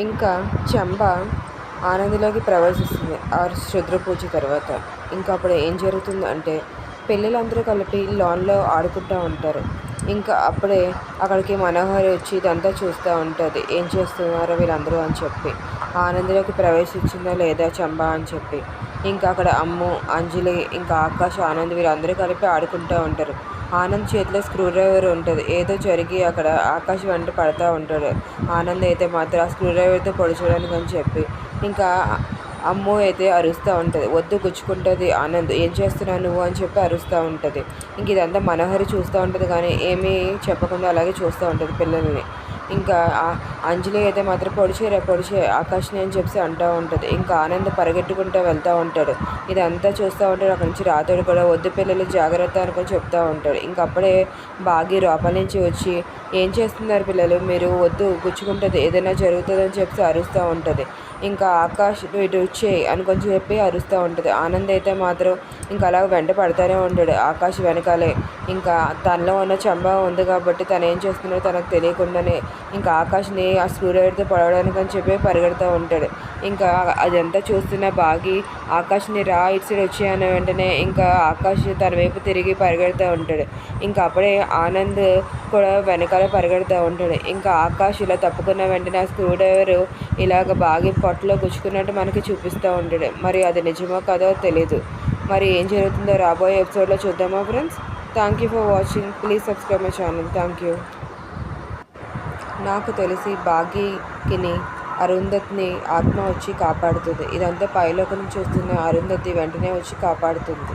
ఇంకా చంబ ఆనందిలోకి ప్రవేశిస్తుంది ఆ శుద్ర పూజ తర్వాత. ఇంకా అప్పుడు ఏం జరుగుతుంది అంటే పిల్లలందరూ కలిపి లాన్లో ఆడుకుంటూ ఉంటారు. ఇంకా అప్పుడే అక్కడికి మనోహరి వచ్చి ఇదంతా చూస్తూ ఉంటుంది. ఏం చేస్తున్నారో వీళ్ళందరూ అని చెప్పి. ఆనందిలోకి ప్రవేశించిందా లేదా చంబా అని చెప్పి. ఇంకా అక్కడ అమ్ము అంజలి ఇంకా ఆకాశ ఆనంద్ వీళ్ళందరూ కలిపి ఆడుకుంటూ ఉంటారు. ఆనంద్ చేతిలో స్క్రూ డ్రైవర్ ఉంటుంది. ఏదో జరిగి అక్కడ ఆకాశం వెంట పడతా ఉంటాడు. ఆనంద్ అయితే మాత్రం ఆ స్క్రూ డ్రైవర్తో పొడిచడానికి అని చెప్పి. ఇంకా అమ్ము అయితే అరుస్తూ ఉంటుంది. వద్దు గుచ్చుకుంటుంది. ఆనంద్ ఏం చేస్తున్నావు నువ్వు అని చెప్పి అరుస్తూ ఉంటుంది. ఇంక ఇదంతా మనోహరి చూస్తూ ఉంటుంది కానీ ఏమీ చెప్పకుండా అలాగే చూస్తూ ఉంటుంది పిల్లల్ని. ఇంకా అంజలి అయితే మాత్రం పొడిచేరా పొడిచే ఆకాష్ని అని చెప్పి అంటూ ఉంటుంది. ఇంకా ఆనంద్ పరిగెట్టుకుంటూ వెళ్తూ ఉంటాడు. ఇదంతా చూస్తూ ఉంటాడు. అక్కడి నుంచి రాతోడు కూడా వద్దు పిల్లలు జాగ్రత్త అనుకొని చెప్తూ ఉంటాడు. ఇంకా అప్పుడే బాగి లోపల నుంచి వచ్చి ఏం చేస్తున్నారు పిల్లలు? మీరు వద్దు గుచ్చుకుంటుంది. ఏదైనా జరుగుతుందని చెప్పి అరుస్తూ ఉంటుంది. ఇంకా ఆకాష్ ఇటు ఇటు అని కొంచెం చెప్పి అరుస్తూ ఉంటుంది. ఆనంద్ అయితే మాత్రం ఇంకా అలా వెంట పడతానే ఉంటాడు. ఆకాష్ వెనకాలే. ఇంకా తనలో ఉన్న చంబ ఉంది కాబట్టి తను ఏం చేస్తున్నాడో తనకు తెలియకుండానే ఇంకా ఆకాష్ని ఆ స్క్రూడ్రైవర్తో పడవడానికి అని చెప్పి పరిగెడుతూ ఉంటాడు. ఇంకా అదంతా చూస్తున్న బాగి ఆకాష్ని రా ఇటు సైడ్ వచ్చి వెంటనే ఇంకా ఆకాష్ తన వైపు తిరిగి పరిగెడుతూ ఉంటాడు. ఇంకా అప్పుడే ఆనంద్ కూడా వెనకాల పరిగెడుతూ ఉంటాడు. ఇంకా ఆకాష్ ఇలా తప్పుకున్న వెంటనే ఆ స్క్రూ డ్రైవర్ ఇలాగ బాగి పొట్టలో గుచ్చుకున్నట్టు మనకి చూపిస్తూ ఉంటాడు. మరి అది నిజమో కాదో తెలీదు. మరి ఏం జరుగుతుందో రాబోయే ఎపిసోడ్లో చూద్దామా friends? Thank you for watching. Please subscribe my channel. Thank you నాకు తెలిసి బాగీకిని అరుంధతిని ఆత్మ వచ్చి కాపాడుతుంది. ఇదంతా పైలోకి చూస్తున్న వస్తున్న అరుంధతి వెంటనే వచ్చి కాపాడుతుంది.